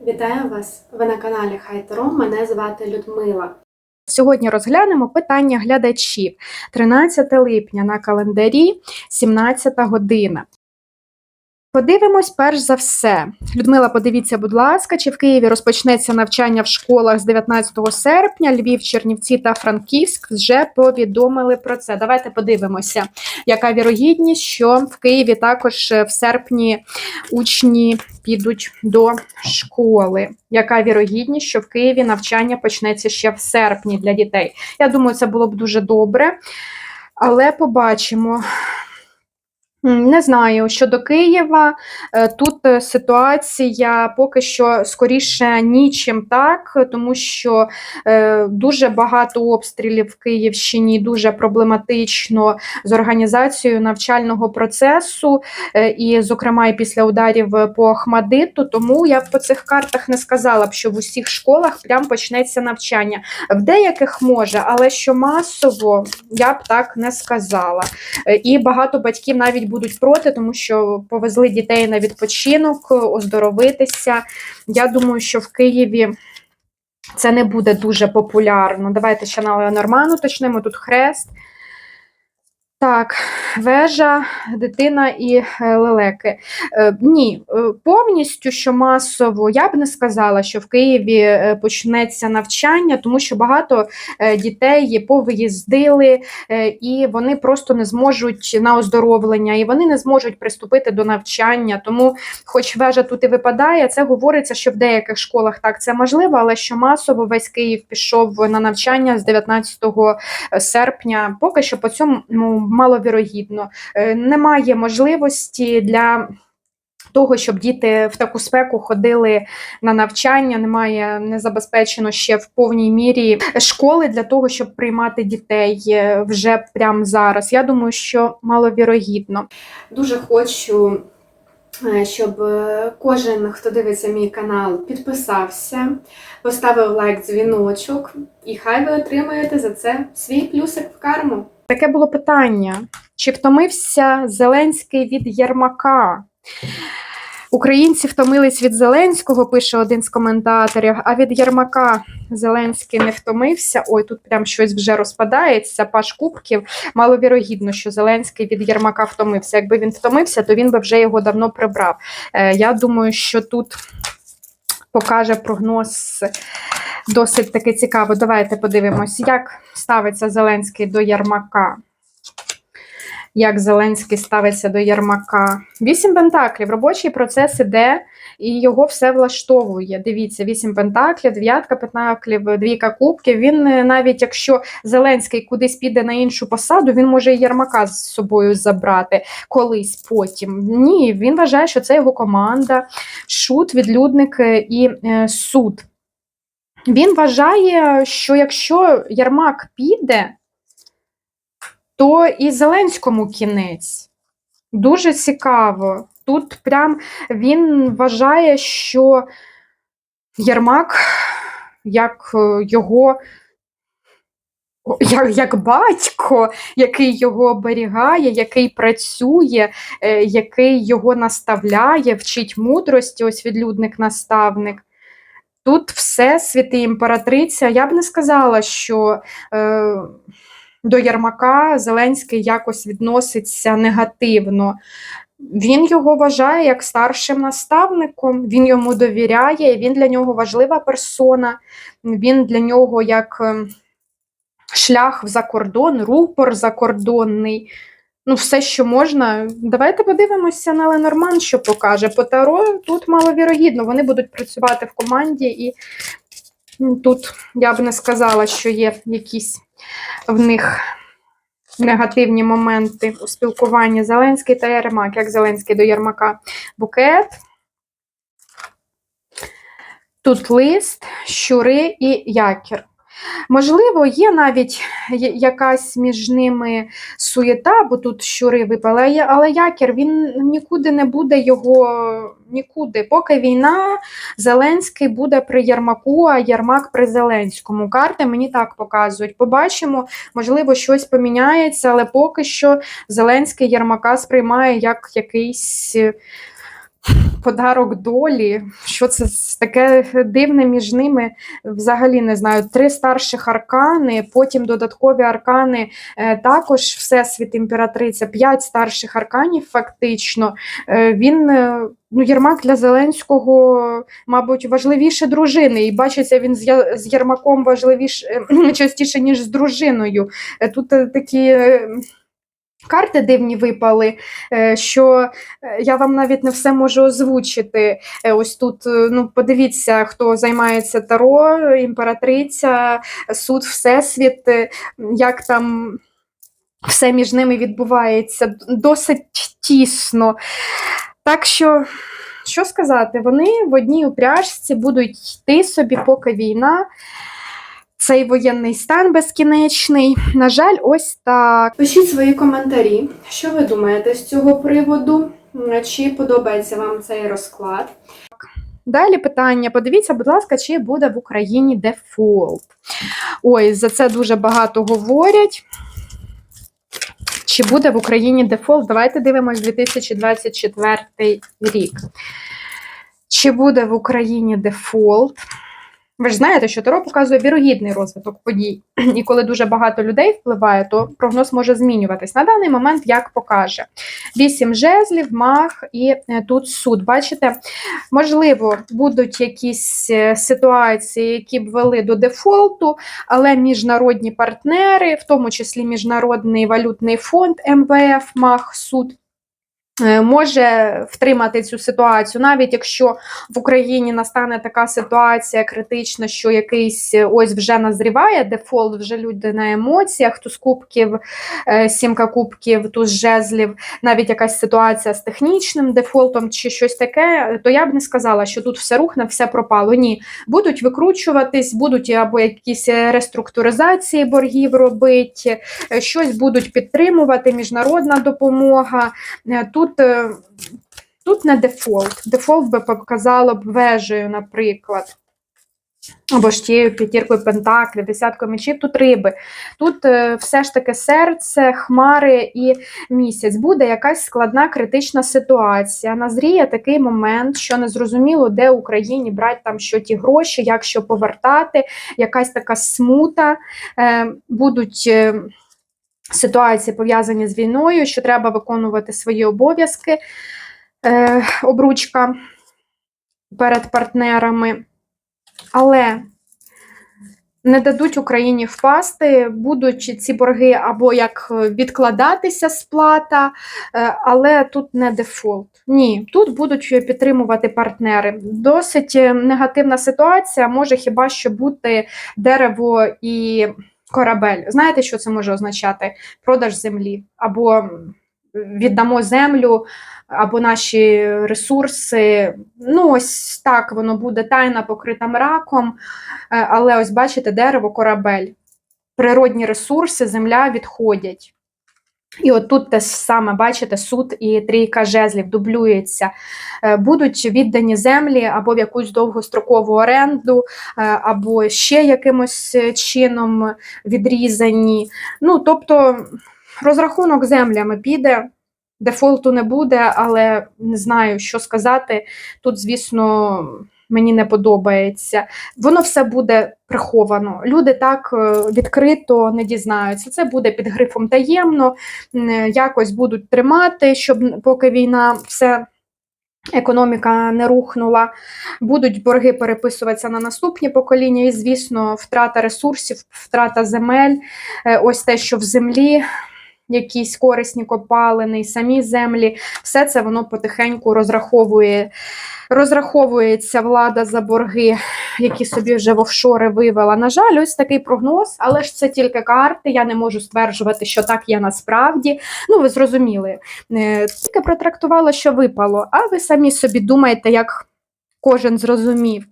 Вітаю вас! Ви на каналі Хай-Таро. Мене звати Людмила. Сьогодні розглянемо питання глядачів. 13 липня на календарі, 17 година. Подивимось перш за все. Людмила, подивіться, будь ласка, чи в Києві розпочнеться навчання в школах з 19 серпня. Львів, Чернівці та Франківськ вже повідомили про це. Давайте подивимося, яка вірогідність, що в Києві також е, в серпні учні підуть до школи. Яка вірогідність, що в Києві навчання почнеться ще в серпні для дітей? Я думаю, це було б дуже добре. Але побачимо. Не знаю, щодо Києва, е, тут е, ситуація поки що скоріше нічим так, тому що е, дуже багато обстрілів в Київщині, дуже проблематично з організацією навчального процесу, і, зокрема, і після ударів по Ахмадиту. Тому я б по цих картах не сказала б, що в усіх школах прям почнеться навчання. В деяких може, але що масово я б так не сказала. І багато батьків навіть будуть проти, тому що повезли дітей на відпочинок, оздоровитися. Я думаю, що в Києві це не буде дуже популярно. Давайте ще на Леонорман уточнимо. Тут хрест. Так, вежа, дитина і е, лелеки. Е, ні, е, повністю, що масово, я б не сказала, що в Києві почнеться навчання, тому що багато дітей повиїздили, і вони просто не зможуть на оздоровлення, і вони не зможуть приступити до навчання. Тому, хоч вежа тут і випадає, це говориться, що в деяких школах так це можливо, але що масово весь Київ пішов на навчання з 19 серпня. Поки що по цьому маловірогідно. Е, Немає можливості для. Того, щоб діти в таку спеку ходили на навчання, немає не забезпечено ще в повній мірі школи для того, щоб приймати дітей е, вже прямо зараз. Я думаю, що маловірогідно. Дуже хочу, е, щоб кожен, хто дивиться мій канал, підписався, поставив лайк, дзвіночок, і хай ви отримаєте за це свій плюсик в карму. Таке було питання: чи втомився Зеленський від Єрмака? Українці втомились від Зеленського, пише один з коментаторів, а від Єрмака Зеленський не втомився. Ой, тут прям щось вже розпадається, паш кубків. Маловірогідно, що Зеленський від Єрмака втомився. Якби він втомився, то він би вже його давно прибрав. Е, я думаю, що тут покаже прогноз досить таки цікаво. Давайте подивимось, як ставиться Зеленський до Єрмака. Як Зеленський ставиться до Єрмака. Вісім пентаклів. Робочий процес іде, і його все влаштовує. Дивіться, вісім пентаклів, дев'ятка пентаклів, двійка кубків. Він е, навіть якщо Зеленський кудись піде на іншу посаду, він може і Єрмака з собою забрати колись потім. Ні, він вважає, що це його команда, шут, відлюдник е, і е, суд. Він вважає, що якщо Єрмак піде, то і Зеленському кінець. Дуже цікаво. Тут прям він вважає, що Єрмак, як е, його, як, як батько, який його оберігає, який працює, е, який його наставляє, вчить мудрості, ось відлюдник-наставник. Тут все святи імператриця. Я б не сказала, що е, до Єрмака Зеленський якось відноситься негативно. Він його вважає як старшим наставником, він йому довіряє, він для нього важлива персона, він для нього як е, шлях в закордон, рупор закордонний. Ну, все, що можна. Давайте подивимося на Ленорман, що покаже. По Таро тут маловірогідно, вони будуть працювати в команді, і тут я б не сказала, що є якісь в них негативні моменти у спілкуванні Зеленський та Єрмак, як Зеленський до Єрмака. Букет. Тут лист, щури і якір. Можливо, є навіть якась між ними суєта, бо тут щури випали, але якір він нікуди не буде його нікуди. Поки війна, Зеленський буде при Єрмаку, а Єрмак при Зеленському. Карти мені так показують. Побачимо, можливо, щось поміняється, але поки що Зеленський Єрмака сприймає як якийсь. Подарок долі. Що це таке дивне між ними? Взагалі не знаю. Три старших аркани, потім додаткові аркани, е, також Всесвіт імператриця, п'ять старших арканів, фактично. Е, Він. е, Ну, Єрмак для Зеленського, мабуть, важливіше дружини. І бачиться він з, Єрмаком важливіше частіше, ніж з дружиною. Тут такі карти дивні випали, е, що е, я вам навіть не все можу озвучити. Е, Ось тут, ну, подивіться, хто займається таро, імператриця, суд, всесвіт, як там. Все між ними відбувається досить тісно. Так що, що сказати, вони в одній упряжці будуть йти собі, поки війна, цей воєнний стан безкінечний. На жаль, ось так. Пишіть свої коментарі, що ви думаєте з цього приводу, чи подобається вам цей розклад. Далі питання: подивіться, будь ласка, чи буде в Україні дефолт. Ой, за це дуже багато говорять. Чи буде в Україні дефолт? Давайте дивимось 2024 рік. Чи буде в Україні дефолт? Ви ж знаєте, що Таро показує вірогідний розвиток подій. І коли дуже багато людей впливає, то прогноз може змінюватись. На даний момент як покаже. Вісім жезлів, мах і е, тут суд. Бачите, можливо, будуть якісь е, ситуації, які б вели до дефолту, але міжнародні партнери, в тому числі Міжнародний валютний фонд МВФ, МАХ, суд. Е, Може втримати цю ситуацію, навіть якщо в Україні настане така ситуація критична, що якийсь е, ось вже назріває дефолт, вже люди на емоціях, туз кубків, е, сімка кубків, туз жезлів, навіть якась ситуація з технічним дефолтом чи щось таке, то я б не сказала, що тут все рухне, все пропало. Ні, будуть викручуватись, будуть або якісь реструктуризації боргів робити, щось будуть підтримувати, міжнародна допомога. Е, Тут, е, тут не дефолт. Дефолт би показало б вежею, наприклад. Або ж тією п'ятіркою пентаклів, десяткою мечів, тут риби. Тут е, все ж таки серце, хмари і місяць. Буде якась складна критична ситуація. Назріє такий момент, що незрозуміло, де Україні брати там що ті гроші, як що повертати, якась така смута. Е, будуть. Ситуації пов'язані з війною, що треба виконувати свої обов'язки, е, обручка перед партнерами. Але не дадуть Україні впасти, будуть ці борги або як відкладатися сплата, е, але тут не дефолт. Ні, тут будуть підтримувати партнери. Досить негативна ситуація може хіба що бути дерево і корабель. Знаєте, що це може означати? Продаж землі або віддамо землю, або наші ресурси. Ну, ось так воно буде тайна покрита мраком. Е, Але ось бачите, дерево, корабель. Природні ресурси, земля відходять. І от тут те саме, бачите, суд і трійка жезлів дублюється. Е, Будуть віддані землі або в якусь довгострокову оренду, е, або ще якимось е, чином відрізані. Ну, тобто, розрахунок землями піде. Дефолту не буде, але не знаю, що сказати. Тут, звісно, мені не подобається. Воно все буде приховано. Люди так е, відкрито не дізнаються. Це буде під грифом таємно, якось будуть тримати, щоб поки війна все. Економіка не рухнула, будуть борги переписуватися на наступні покоління, і, звісно, втрата ресурсів, втрата земель, е, ось те, що в землі, якісь корисні копалини, самі землі, все це воно потихеньку розраховує. Розраховується влада за борги, які собі вже в офшори вивела. На жаль, ось такий прогноз, але ж це тільки карти. Я не можу стверджувати, що так є насправді. Ну, ви зрозуміли. Е, Тільки протрактувала, що випало, а ви самі собі думаєте, як кожен зрозумів.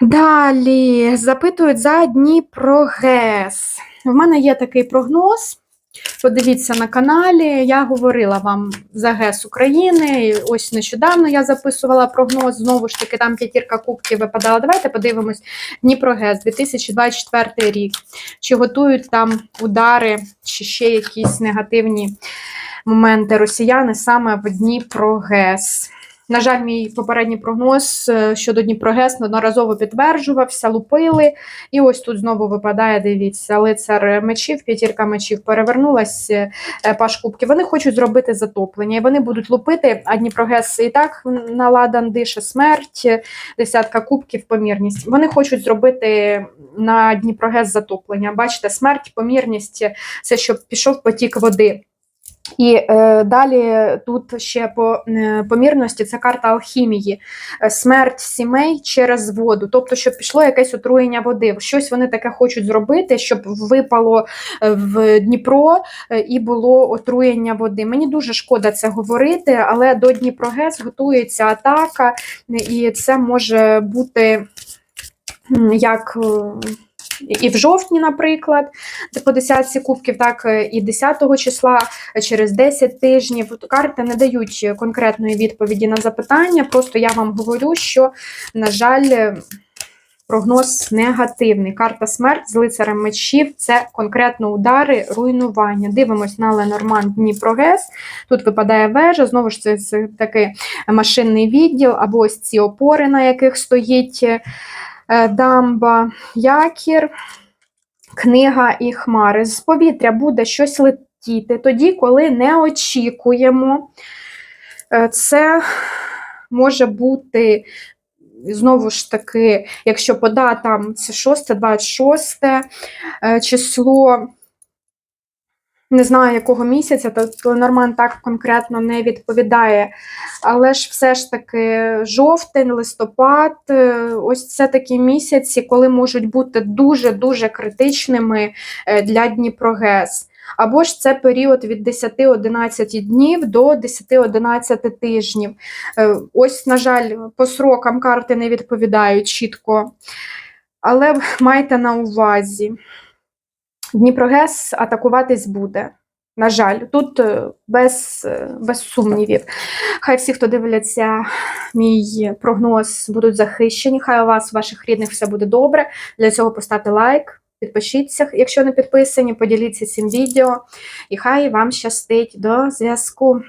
Далі запитують за Дніпро ГЕС. В мене є такий прогноз. Подивіться на каналі. Я говорила вам за ГЕС України. Ось нещодавно я записувала прогноз. Знову ж таки, там п'ятірка кубків випадала. Давайте подивимось Дніпро ГЕС 2024 рік. Чи готують там удари, чи ще якісь негативні моменти росіяни саме в Дніпро ГЕС. На жаль, мій попередній прогноз е, щодо Дніпрогес неодноразово підтверджувався, лупили. І ось тут знову випадає, дивіться, лицар мечів, п'ятірка мечів перевернулась, е, паш кубки. Вони хочуть зробити затоплення, і вони будуть лупити, а Дніпрогес і так наладан дише смерть, е, десятка кубків, помірність. Вони хочуть зробити на Дніпрогес затоплення. Бачите, смерть, помірність це щоб пішов потік води. І е, далі тут ще по е, помірності це карта алхімії, Е, смерть сімей через воду, тобто, щоб пішло якесь отруєння води. Щось вони таке хочуть зробити, щоб випало е, в Дніпро е, і було отруєння води. Мені дуже шкода це говорити, але до Дніпрогес готується атака, і це може бути як. І в жовтні, наприклад, по десятці кубків, так е, і 10 числа, через 10 тижнів. Карти не дають конкретної відповіді на запитання. Просто я вам говорю, що, на жаль, е, прогноз негативний. Карта смерть з лицарем мечів це конкретно удари, руйнування. Дивимось на Ленорман Дніпрогес. Тут випадає вежа, знову ж це, це такий машинний відділ, або ось ці опори, на яких стоїть е, дамба, якір, книга і хмари. З повітря буде щось летіти тоді, коли не очікуємо. Е, Це може бути. Знову ж таки, якщо по датам це 6, 26 е, число, не знаю якого місяця, то Норман так конкретно не відповідає. Але ж все ж таки жовтень, листопад, е, ось це такі місяці, коли можуть бути дуже-дуже критичними е, для Дніпрогес. Або ж це період від 10-11 днів до 10-11 тижнів. Е, Ось, на жаль, по срокам карти не відповідають чітко. Але майте на увазі, Дніпрогес атакуватись буде. На жаль, тут е, без, е, без сумнівів. Хай всі, хто дивляться мій прогноз, будуть захищені. Хай у вас, у ваших рідних, все буде добре. Для цього поставте лайк, підпишіться, якщо не підписані, поділіться цим відео. І хай вам щастить до зв'язку.